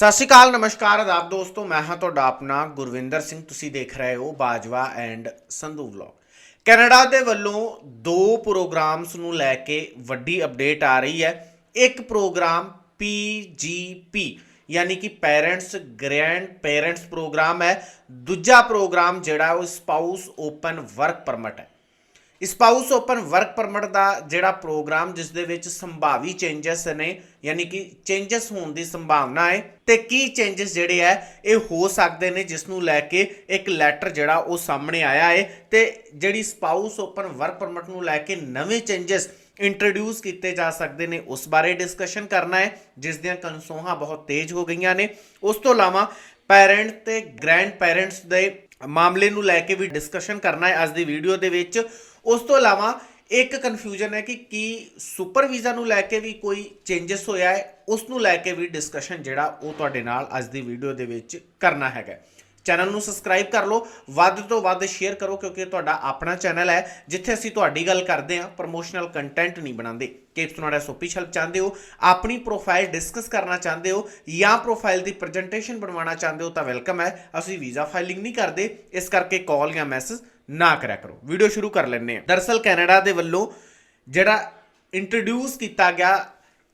ਸਤਿ ਸ਼੍ਰੀ ਅਕਾਲ, ਨਮਸਕਾਰ, ਆਦਾਬ ਦੋਸਤੋ, ਮੈਂ ਹਾਂ ਤੁਹਾਡਾ ਆਪਣਾ ਗੁਰਵਿੰਦਰ ਸਿੰਘ। ਤੁਸੀਂ ਦੇਖ ਰਹੇ ਹੋ Bajwa and Sandhu vlog. Canada ਦੇ ਵੱਲੋਂ ਦੋ ਪ੍ਰੋਗਰਾਮਸ ਨੂੰ ਲੈ ਕੇ ਵੱਡੀ ਅਪਡੇਟ ਆ ਰਹੀ ਹੈ। ਇੱਕ ਪ੍ਰੋਗਰਾਮ PGP ਯਾਨੀ ਕਿ ਪੈਰੈਂਟਸ ਗ੍ਰੈਂਡ ਪੈਰੈਂਟਸ ਪ੍ਰੋਗਰਾਮ ਹੈ। ਦੂਜਾ ਪ੍ਰੋਗਰਾਮ ਜਿਹੜਾ ਉਹ ਸਪਾਊਸ ਓਪਨ ਵਰਕ ਪਰਮਿਟ ਹੈ। ਸਪਾਊਸ ਓਪਨ ਵਰਕ ਪਰਮਿਟ ਦਾ ਜਿਹੜਾ ਪ੍ਰੋਗਰਾਮ ਜਿਸ ਦੇ ਵਿੱਚ ਸੰਭਾਵੀ ਚੇਂਜਸ ਨੇ, ਯਾਨੀ ਕਿ ਚੇਂਜਸ ਹੋਣ ਦੀ ਸੰਭਾਵਨਾ ਹੈ, ਤੇ ਕੀ ਚੇਂਜਸ ਜਿਹੜੇ ਆ ਇਹ ਹੋ ਸਕਦੇ ਨੇ, ਜਿਸ ਨੂੰ ਲੈ ਕੇ ਇੱਕ ਲੈਟਰ ਜਿਹੜਾ ਉਹ ਸਾਹਮਣੇ ਆਇਆ ਹੈ, ਤੇ ਜਿਹੜੀ ਸਪਾਊਸ ਓਪਨ ਵਰਕ ਪਰਮਿਟ ਨੂੰ ਲੈ ਕੇ ਨਵੇਂ ਚੇਂਜਸ ਇੰਟਰੋਡਿਊਸ ਕੀਤੇ ਜਾ ਸਕਦੇ ਨੇ, ਉਸ ਬਾਰੇ ਡਿਸਕਸ਼ਨ ਕਰਨਾ ਹੈ, ਜਿਸ ਦੀਆਂ ਕਨਸੋਹਾਂ ਬਹੁਤ ਤੇਜ਼ ਹੋ ਗਈਆਂ ਨੇ। ਉਸ ਤੋਂ ਇਲਾਵਾ ਪੈਰੈਂਟ ਤੇ ਗ੍ਰੈਂਡ ਪੈਰੈਂਟਸ ਦੇ ਮਾਮਲੇ ਨੂੰ ਲੈ ਕੇ ਵੀ ਡਿਸਕਸ਼ਨ ਕਰਨਾ ਹੈ ਅੱਜ ਦੀ ਵੀਡੀਓ ਦੇ ਵਿੱਚ। ਉਸ ਤੋਂ ਇਲਾਵਾ ਇੱਕ ਕਨਫਿਊਜ਼ਨ ਹੈ ਕਿ ਕੀ ਸੁਪਰ ਵੀਜ਼ਾ ਨੂੰ ਲੈ ਕੇ ਵੀ ਕੋਈ ਚੇਂਜਸ ਹੋਇਆ ਹੈ, ਉਸ ਨੂੰ ਲੈ ਕੇ ਵੀ ਡਿਸਕਸ਼ਨ ਜਿਹੜਾ ਉਹ ਤੁਹਾਡੇ ਨਾਲ ਅੱਜ ਦੀ ਵੀਡੀਓ ਦੇ ਵਿੱਚ ਕਰਨਾ ਹੈਗਾ ਚੈਨਲ ਨੂੰ ਸਬਸਕ੍ਰਾਈਬ ਕਰ ਲਓ। ਵੱਧ ਤੋਂ ਵੱਧ ਸ਼ੇਅਰ ਕਰੋ ਕਿਉਂਕਿ ਇਹ ਤੁਹਾਡਾ ਆਪਣਾ ਚੈਨਲ ਹੈ। ਜਿੱਥੇ ਅਸੀਂ ਤੁਹਾਡੀ ਗੱਲ ਕਰਦੇ ਹਾਂ ਪ੍ਰੋਮੋਸ਼ਨਲ ਕੰਟੈਂਟ ਨਹੀਂ ਬਣਾਉਂਦੇ। ਕਿ ਤੁਹਾਡਾ ਸੋਪੀ ਹੈਲਪ ਚਾਹੁੰਦੇ ਹੋ, ਆਪਣੀ ਪ੍ਰੋਫਾਈਲ ਡਿਸਕਸ ਕਰਨਾ ਚਾਹੁੰਦੇ ਹੋ ਜਾਂ ਪ੍ਰੋਫਾਈਲ ਦੀ ਪ੍ਰੈਜੈਂਟੇਸ਼ਨ ਬਣਵਾਉਣਾ ਚਾਹੁੰਦੇ ਹੋ ਤਾਂ ਵੈਲਕਮ ਹੈ। ਅਸੀਂ ਵੀਜ਼ਾ ਫਾਈਲਿੰਗ ਨਹੀਂ ਕਰਦੇ। ਇਸ ਕਰਕੇ ਕਾਲ ਜਾਂ ਮੈਸੇਜ ਨਾ ਕਰਿਆ ਕਰੋ। ਵੀਡੀਓ ਸ਼ੁਰੂ ਕਰ ਲੈਂਦੇ ਹਾਂ। ਦਰਅਸਲ ਕੈਨੇਡਾ ਦੇ ਵੱਲੋਂ ਜਿਹੜਾ ਇੰਟਰੋਡਿਊਸ ਕੀਤਾ ਗਿਆ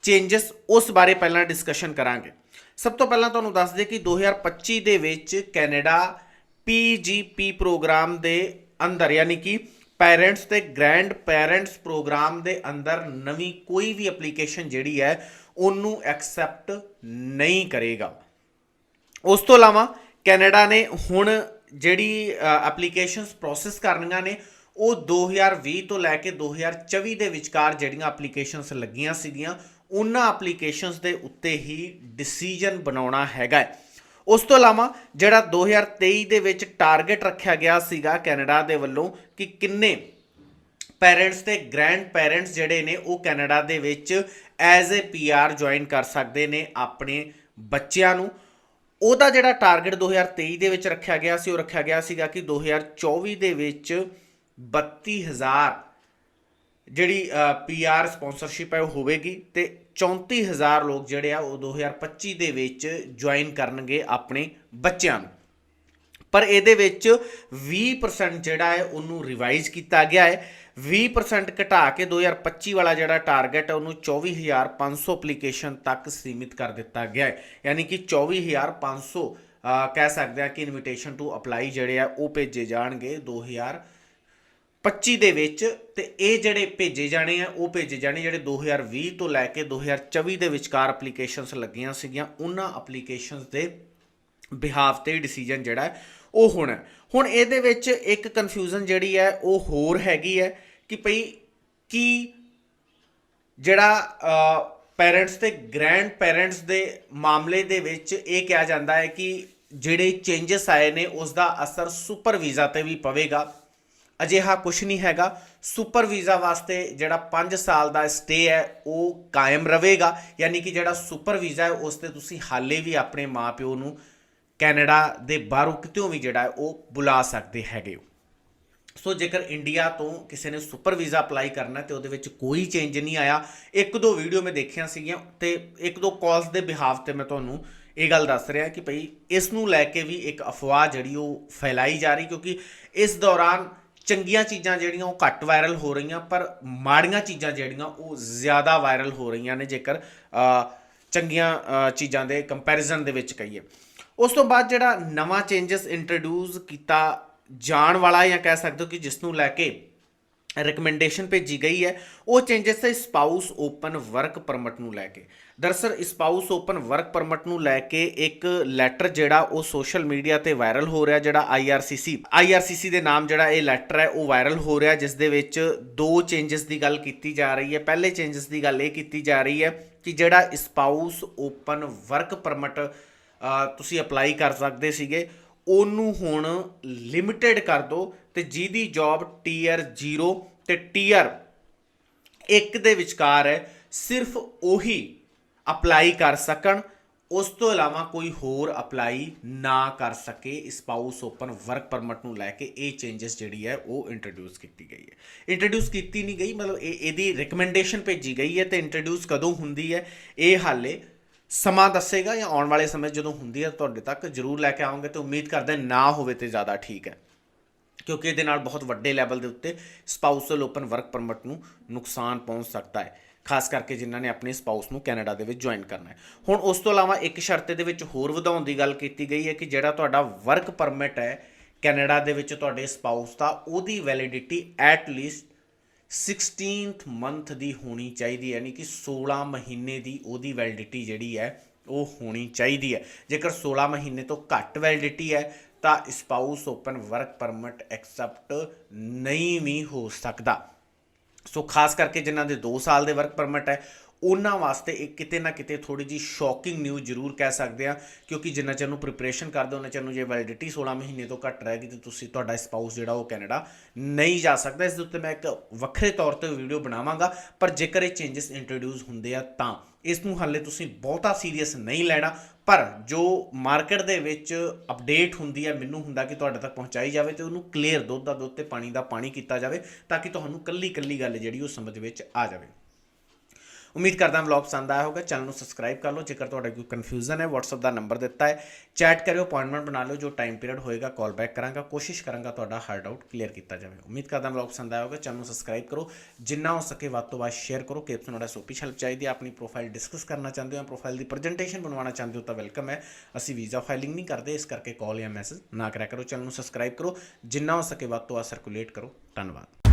ਚੇਂਜਸ ਉਸ ਬਾਰੇ ਪਹਿਲਾਂ ਡਿਸਕਸ਼ਨ ਕਰਾਂਗੇ। ਸਭ ਤੋਂ ਪਹਿਲਾਂ ਤੁਹਾਨੂੰ ਦੱਸ ਦੇ ਕਿ 2025 ਦੇ ਵਿੱਚ ਕੈਨੇਡਾ PGP ਪ੍ਰੋਗਰਾਮ ਦੇ ਅੰਦਰ, ਯਾਨੀ ਕਿ ਪੈਰੈਂਟਸ ਤੇ ਗ੍ਰੈਂਡ ਪੈਰੈਂਟਸ ਪ੍ਰੋਗਰਾਮ ਦੇ ਅੰਦਰ ਨਵੀਂ ਕੋਈ ਵੀ ਐਪਲੀਕੇਸ਼ਨ ਜਿਹੜੀ ਹੈ, ਉਹਨੂੰ ਐਕਸੈਪਟ ਨਹੀਂ ਕਰੇਗਾ। ਉਸ ਤੋਂ ਇਲਾਵਾ ਕੈਨੇਡਾ ਨੇ ਹੁਣ ਜਿਹੜੀ ਐਪਲੀਕੇਸ਼ਨਸ ਪ੍ਰੋਸੈਸ ਕਰਨੀਆਂ ਨੇ, ਉਹ 2020 ਤੋਂ ਲੈ ਕੇ 2024 ਦੇ ਵਿਚਕਾਰ ਜਿਹੜੀਆਂ ਐਪਲੀਕੇਸ਼ਨਸ ਲੱਗੀਆਂ ਸੀਗੀਆਂ ਉਹਨਾਂ ਐਪਲੀਕੇਸ਼ਨਸ ਦੇ ਉੱਤੇ ਹੀ ਡਿਸੀਜਨ ਬਣਾਉਣਾ ਹੈਗਾ ਉਸ ਤੋਂ ਇਲਾਵਾ ਜਿਹੜਾ 2023 ਦੇ ਵਿੱਚ ਟਾਰਗੇਟ ਰੱਖਿਆ ਗਿਆ ਸੀਗਾ ਕੈਨੇਡਾ ਦੇ ਵੱਲੋਂ ਕਿ ਕਿੰਨੇ ਪੈਰੈਂਟਸ ਤੇ ਗ੍ਰੈਂਡ ਪੈਰੈਂਟਸ ਜਿਹੜੇ ਨੇ ਉਹ ਕੈਨੇਡਾ ਦੇ ਵਿੱਚ ਐਜ਼ ਅ ਪੀਆਰ ਜੁਆਇਨ ਕਰ ਸਕਦੇ ਨੇ ਆਪਣੇ ਬੱਚਿਆਂ ਨੂੰ। ਉਹਦਾ ਜਿਹੜਾ ਟਾਰਗੇਟ 2023 ਦੇ ਵਿੱਚ ਰੱਖਿਆ ਗਿਆ ਸੀ, ਉਹ ਰੱਖਿਆ ਗਿਆ ਸੀਗਾ ਕਿ 2024 ਦੇ ਵਿੱਚ 32000 ਜਿਹੜੀ ਪੀਆਰ ਸਪਾਂਸਰਸ਼ਿਪ ਹੈ ਉਹ ਹੋਵੇਗੀ ਤੇ 34000 ਲੋਕ ਜਿਹੜੇ ਆ ਉਹ 2025 ਦੇ ਵਿੱਚ ਜੁਆਇਨ ਕਰਨਗੇ ਆਪਣੇ ਬੱਚਿਆਂ ਨੂੰ। ਪਰ ਇਹਦੇ ਵਿੱਚ 20% ਜਿਹੜਾ ਹੈ ਉਹਨੂੰ ਰਿਵਾਈਜ਼ ਕੀਤਾ ਗਿਆ ਹੈ। 20% ਘਟਾ ਕੇ 2025 ਵਾਲਾ ਜਿਹੜਾ ਟਾਰਗੇਟ ਹੈ ਉਹਨੂੰ 24500 ਐਪਲੀਕੇਸ਼ਨ ਤੱਕ ਸੀਮਿਤ ਕਰ ਦਿੱਤਾ ਗਿਆ ਹੈ। ਯਾਨੀ ਕਿ 24500 ਅਹ, ਕਹਿ ਸਕਦੇ ਆ ਕਿ ਇਨਵੀਟੇਸ਼ਨ ਟੂ ਅਪਲਾਈ ਜਿਹੜੇ ਆ ਉਹ ਭੇਜੇ ਜਾਣਗੇ 2025 ਦੇ ਵਿੱਚ ਤੇ ਇਹ ਜਿਹੜੇ ਭੇਜੇ ਜਾਣੇ ਆ, ਉਹ ਭੇਜੇ ਜਾਣੇ ਜਿਹੜੇ 2020 ਤੋਂ ਲੈ ਕੇ 2024 ਦੇ ਵਿਚਕਾਰ ਐਪਲੀਕੇਸ਼ਨਸ ਲੱਗੀਆਂ ਸੀਗੀਆਂ, ਉਹਨਾਂ ਐਪਲੀਕੇਸ਼ਨਸ ਦੇ ਬਿਹਾਫ ਤੇ ਡਿਸੀਜਨ ਜਿਹੜਾ ਉਹ ਹੋਣਾ ਹੁਣ ਇਹਦੇ ਵਿੱਚ ਇੱਕ ਕਨਫਿਊਜ਼ਨ ਜਿਹੜੀ ਹੈ, ਉਹ ਹੋਰ ਹੈਗੀ ਹੈ ਕਿ ਭਈ ਕੀ ਜਿਹੜਾ ਪੈਰੈਂਟਸ ਤੇ ਗ੍ਰੈਂਡ ਪੈਰੈਂਟਸ ਦੇ ਮਾਮਲੇ ਦੇ ਵਿੱਚ ਇਹ ਕਿਹਾ ਜਾਂਦਾ ਹੈ ਕਿ ਜਿਹੜੇ ਚੇਂਜਸ ਆਏ ਨੇ ਉਸ ਦਾ ਅਸਰ ਸੁਪਰ ਵੀਜ਼ਾ ਤੇ ਵੀ ਪਵੇਗਾ। ਅਜਿਹਾ ਕੁਝ ਨਹੀਂ ਹੈਗਾ। ਸੁਪਰ ਵੀਜ਼ਾ ਵਾਸਤੇ ਜਿਹੜਾ 5 ਸਾਲ ਦਾ ਸਟੇ ਹੈ, ਉਹ ਕਾਇਮ ਰਹੇਗਾ। ਯਾਨੀ ਕਿ ਜਿਹੜਾ ਸੁਪਰ ਵੀਜ਼ਾ ਹੈ, ਉਸ ਤੇ ਤੁਸੀਂ ਹਾਲੇ ਵੀ ਆਪਣੇ ਮਾਪਿਓ ਨੂੰ ਕੈਨੇਡਾ ਦੇ ਬਾਹਰੋਂ ਕਿਤੇੋਂ ਵੀ ਜਿਹੜਾ ਉਹ ਬੁਲਾ ਸਕਦੇ ਹੈਗੇ ਹੋ। ਸੋ ਜੇਕਰ ਇੰਡੀਆ ਤੋਂ ਕਿਸੇ ਨੇ ਸੁਪਰ ਵੀਜ਼ਾ ਅਪਲਾਈ ਕਰਨਾ ਤੇ ਉਹਦੇ ਵਿੱਚ ਕੋਈ ਚੇਂਜ ਨਹੀਂ ਆਇਆ। ਇੱਕ ਦੋ ਵੀਡੀਓ ਮੈਂ ਦੇਖੀਆਂ ਸੀਗੀਆਂ, ਤੇ ਇੱਕ ਦੋ ਕਾਲਸ ਦੇ ਬਿਹਾਫ ਤੇ ਮੈਂ ਤੁਹਾਨੂੰ ਇਹ ਗੱਲ ਦੱਸ ਰਿਹਾ ਕਿ ਭਈ ਇਸ ਨੂੰ ਲੈ ਕੇ ਵੀ ਇੱਕ ਅਫਵਾਹ ਜਿਹੜੀ ਉਹ ਫੈਲਾਈ ਜਾ ਰਹੀ, ਕਿਉਂਕਿ ਇਸ ਦੌਰਾਨ ਚੰਗੀਆਂ ਚੀਜ਼ਾਂ ਜਿਹੜੀਆਂ ਉਹ ਘੱਟ ਵਾਇਰਲ ਹੋ ਰਹੀਆਂ, ਪਰ ਮਾੜੀਆਂ ਚੀਜ਼ਾਂ ਜਿਹੜੀਆਂ ਉਹ ਜ਼ਿਆਦਾ ਵਾਇਰਲ ਹੋ ਰਹੀਆਂ ਨੇ ਜੇਕਰ ਚੰਗੀਆਂ ਚੀਜ਼ਾਂ ਦੇ ਕੰਪੈਰੀਜ਼ਨ ਦੇ ਵਿੱਚ ਕਹੀਏ। ਉਸ ਤੋਂ ਬਾਅਦ ਜਿਹੜਾ ਨਵਾਂ ਚੇਂਜਸ ਇੰਟਰੋਡਿਊਸ ਕੀਤਾ ਜਾਣ ਵਾਲਾ ਜਾਂ ਕਹਿ ਸਕਦੇ ਹੋ ਕਿ ਜਿਸ ਨੂੰ ਲੈ ਕੇ ਰეკਮੈਂਡੇਸ਼ਨ ਭੇਜੀ ਗਈ ਹੈ। ਉਹ ਚੇਂਜਸ ਹੈ ਸਪਾਊਸ ਓਪਨ ਵਰਕ ਪਰਮਿਟ ਨੂੰ ਲੈ ਕੇ। ਦਰਅਸਲ ਸਪਾਊਸ ਓਪਨ ਵਰਕ ਪਰਮਿਟ ਨੂੰ ਲੈ ਕੇ ਇੱਕ ਲੈਟਰ ਜਿਹੜਾ ਉਹ ਸੋਸ਼ਲ ਮੀਡੀਆ ਤੇ ਵਾਇਰਲ ਹੋ ਰਿਹਾ, ਜਿਹੜਾ IRCC IRCC ਦੇ ਨਾਮ ਜਿਹੜਾ ਇਹ ਲੈਟਰ ਹੈ, ਉਹ ਵਾਇਰਲ ਹੋ ਰਿਹਾ, ਜਿਸ ਦੇ ਵਿੱਚ ਦੋ ਚੇਂਜਸ ਦੀ ਗੱਲ ਕੀਤੀ ਜਾ ਰਹੀ ਹੈ। ਪਹਿਲੇ ਚੇਂਜਸ ਦੀ ਗੱਲ ਇਹ ਕੀਤੀ ਜਾ ਰਹੀ ਹੈ ਕਿ ਜਿਹੜਾ ਸਪਾਊਸ ਓਪਨ ਵਰਕ ਪਰਮਿਟ ਤੁਸੀਂ ਅਪਲਾਈ ਕਰ ਸਕਦੇ ਸੀਗੇ, ਉਹਨੂੰ ਹੁਣ ਲਿਮਿਟਿਡ ਕਰ ਦਿਓ ਤੇ ਜਿਹਦੀ ਜੌਬ ਟੀਅਰ 0 ਤੇ ਟੀਅਰ ਇੱਕ ਦੇ ਵਿਚਕਾਰ ਹੈ ਸਿਰਫ ਉਹੀ ਅਪਲਾਈ ਕਰ ਸਕਣ, ਉਸ ਤੋਂ ਇਲਾਵਾ ਕੋਈ ਹੋਰ ਅਪਲਾਈ ਨਾ ਕਰ ਸਕੇ। ਸਪਾਊਸ ਓਪਨ ਵਰਕ ਪਰਮਿਟ ਨੂੰ ਲੈ ਕੇ ਇਹ ਚੇਂਜਸ ਜਿਹੜੀ ਹੈ ਉਹ ਇੰਟਰੋਡਿਊਸ ਕੀਤੀ ਗਈ ਹੈ। ਇੰਟਰੋਡਿਊਸ ਕੀਤੀ ਨਹੀਂ ਗਈ, ਮਤਲਬ ਇਹ ਇਹਦੀ ਰეკਮੈਂਡੇਸ਼ਨ ਭੇਜੀ ਗਈ ਹੈ ਤੇ ਇੰਟਰੋਡਿਊਸ ਕਦੋਂ ਹੁੰਦੀ ਹੈ, ਇਹ ਹਾਲੇ ਸਮਾਂ ਦੱਸੇਗਾ ਜਾਂ ਆਉਣ ਵਾਲੇ ਸਮੇਂ ਜਦੋਂ ਹੁੰਦੀ ਹੈ, ਤੁਹਾਡੇ ਤੱਕ ਜ਼ਰੂਰ ਲੈ ਕੇ ਆਵਾਂਗੇ ਤੇ ਉਮੀਦ ਕਰਦੇ ਨਾ ਹੋਵੇ ਤੇ ਜ਼ਿਆਦਾ ਠੀਕ ਹੈ। ਕਿਉਂਕਿ ਇਹਦੇ ਨਾਲ ਬਹੁਤ ਵੱਡੇ ਲੈਵਲ ਦੇ ਉੱਤੇ ਸਪਾਊਸਲ ਓਪਨ ਵਰਕ ਪਰਮਿਟ ਨੂੰ ਨੁਕਸਾਨ ਪਹੁੰਚ ਸਕਦਾ ਹੈ, ਖਾਸ ਕਰਕੇ ਜਿਨ੍ਹਾਂ ਨੇ ਆਪਣੇ ਸਪਾਊਸ ਨੂੰ ਕੈਨੇਡਾ ਦੇ ਵਿੱਚ ਜੁਆਇਨ ਕਰਨਾ ਹੈ। ਹੁਣ ਉਸ ਤੋਂ ਇਲਾਵਾ ਇੱਕ ਸ਼ਰਤ ਦੇ ਵਿੱਚ ਹੋਰ ਵਧਾਉਣ ਦੀ ਗੱਲ ਕੀਤੀ ਗਈ ਹੈ ਕਿ ਜਿਹੜਾ ਤੁਹਾਡਾ ਵਰਕ ਪਰਮਿਟ ਹੈ, ਕੈਨੇਡਾ ਦੇ ਵਿੱਚ ਤੁਹਾਡੇ ਸਪਾਊਸ ਦਾ, ਉਹਦੀ validity at least 16th month ਦੀ ਹੋਣੀ ਚਾਹੀਦੀ ਹੈ, ਯਾਨੀ ਕਿ 16 ਮਹੀਨੇ ਦੀ ਉਹਦੀ ਵੈਲਿਡਿਟੀ ਜਿਹੜੀ ਹੈ, ਉਹ ਹੋਣੀ ਚਾਹੀਦੀ ਹੈ। ਜੇਕਰ 16 ਮਹੀਨੇ ਤੋਂ ਘੱਟ ਵੈਲਿਡਿਟੀ ਹੈ ਤਾਂ spouse open work permit accept ਨਹੀਂ ਵੀ ਹੋ ਸਕਦਾ। ਸੋ ਖਾਸ ਕਰਕੇ ਜਿਨ੍ਹਾਂ ਦੇ 2 ਸਾਲ ਦੇ ਵਰਕ ਪਰਮਿਟ ਹੈ ਉਹਨਾਂ ਵਾਸਤੇ ਇਹ ਕਿਤੇ ਨਾ ਕਿਤੇ ਥੋੜੀ ਜੀ ਸ਼ੌਕਿੰਗ ਨਿਊਜ਼ ਜ਼ਰੂਰ ਕਹਿ ਸਕਦੇ ਆ ਕਿਉਂਕਿ ਜਿੰਨਾ ਚਿਰ ਨੂੰ ਪ੍ਰੀਪਰੇਸ਼ਨ ਕਰਦੇ ਉਹਨਾਂ ਚਿਰ ਨੂੰ ਜੇ ਵੈਲਿਡਿਟੀ 16 ਮਹੀਨੇ ਤੋਂ ਘੱਟ ਰਹੇਗੀ ਤੇ ਤੁਸੀਂ ਤੁਹਾਡਾ ਸਪਾਊਸ ਜਿਹੜਾ ਉਹ ਕੈਨੇਡਾ ਨਹੀਂ ਜਾ ਸਕਦਾ। ਇਸ ਦੇ ਉੱਤੇ ਮੈਂ ਇੱਕ ਵੱਖਰੇ ਤੌਰ ਤੇ ਵੀਡੀਓ ਬਣਾਵਾਂਗਾ, ਪਰ ਜੇਕਰ ਇਹ ਚੇਂਜਸ ਇੰਟਰੋਡਿਊਸ ਹੁੰਦੇ ਆ, ਤਾਂ ਇਸ ਨੂੰ ਹਾਲੇ ਤੁਸੀਂ ਬਹੁਤਾ ਸੀਰੀਅਸ ਨਹੀਂ ਲੈਣਾ। ਪਰ ਜੋ ਮਾਰਕੀਟ ਦੇ ਵਿੱਚ ਅਪਡੇਟ ਹੁੰਦੀ ਹੈ ਮੈਨੂੰ ਹੁੰਦਾ ਕਿ ਤੁਹਾਡੇ ਤੱਕ ਪਹੁੰਚਾਈ ਜਾਵੇ ਤੇ ਉਹਨੂੰ ਕਲੀਅਰ ਦੁੱਧ ਦਾ ਦੁੱਧ ਤੇ ਪਾਣੀ ਦਾ ਪਾਣੀ ਕੀਤਾ ਜਾਵੇ, ਤਾਂ ਕਿ ਤੁਹਾਨੂੰ ਕੱਲੀ ਕੱਲੀ ਗੱਲ ਜਿਹੜੀ ਉਹ ਸਮਝ ਵਿੱਚ ਆ ਜਾਵੇ। ਉਮੀਦ ਕਰਦਾ ਵਲੌਗ ਪਸੰਦ ਆਇਆ ਹੋਗਾ ਚੈਨਲ ਨੂੰ ਸਬਸਕ੍ਰਾਈਬ ਕਰ ਲਓ ਜੇਕਰ ਤੁਹਾਡਾ ਕੋਈ ਕਨਫਿਊਜ਼ਨ ਹੈ WhatsApp ਦਾ ਨੰਬਰ ਦਿੱਤਾ ਹੈ ਚੈਟ ਕਰਿਓ ਅਪਾਇੰਟਮੈਂਟ ਬਣਾ ਲਓ ਜੋ ਟਾਈਮ ਪੀਰੀਅਡ ਹੋਏਗਾ ਕਾਲ ਬੈਕ ਕਰਾਂਗਾ ਕੋਸ਼ਿਸ਼ ਕਰਾਂਗਾ ਤੁਹਾਡਾ ਹਰ ਡਾਊਟ ਕਲੀਅਰ ਕੀਤਾ ਜਾਵੇ ਉਮੀਦ ਕਰਦਾ ਵਲੌਗ ਪਸੰਦ ਆਇਆ ਹੋਗਾ ਚੈਨਲ ਨੂੰ ਸਬਸਕ੍ਰਾਈਬ ਕਰੋ ਜਿੰਨਾ ਹੋ ਸਕੇ ਵੱਧ ਤੋਂ ਵੱਧ ਸ਼ੇਅਰ ਕਰੋ ਕਿ ਤੁਹਾਨੂੰ ਦਾ ਸੋਪੀ ਹੈਲਪ ਚਾਹੀਦੀ ਹੈ ਆਪਣੀ ਪ੍ਰੋਫਾਈਲ ਡਿਸਕਸ ਕਰਨਾ ਚਾਹੁੰਦੇ ਹੋ ਪ੍ਰੋਫਾਈਲ ਦੀ ਪ੍ਰੈਜੈਂਟੇਸ਼ਨ ਬਣਵਾਉਣਾ ਚਾਹੁੰਦੇ ਹੋ ਤਾਂ ਵੈਲਕਮ ਹੈ ਅਸੀਂ ਵੀਜ਼ਾ ਫਾਈਲਿੰਗ ਨਹੀਂ ਕਰਦੇ ਇਸ ਕਰਕੇ ਕਾਲ ਜਾਂ ਮੈਸੇਜ ਨਾ ਕਰਿਆ ਕਰੋ ਚੈਨਲ ਨੂੰ ਸਬਸਕ੍ਰਾਈਬ ਕਰੋ ਜਿੰਨਾ ਹੋ ਸਕੇ ਵੱਧ ਤੋਂ ਵੱਧ ਸਰਕੂਲੇਟ ਕਰੋ ਧੰਨਵਾਦ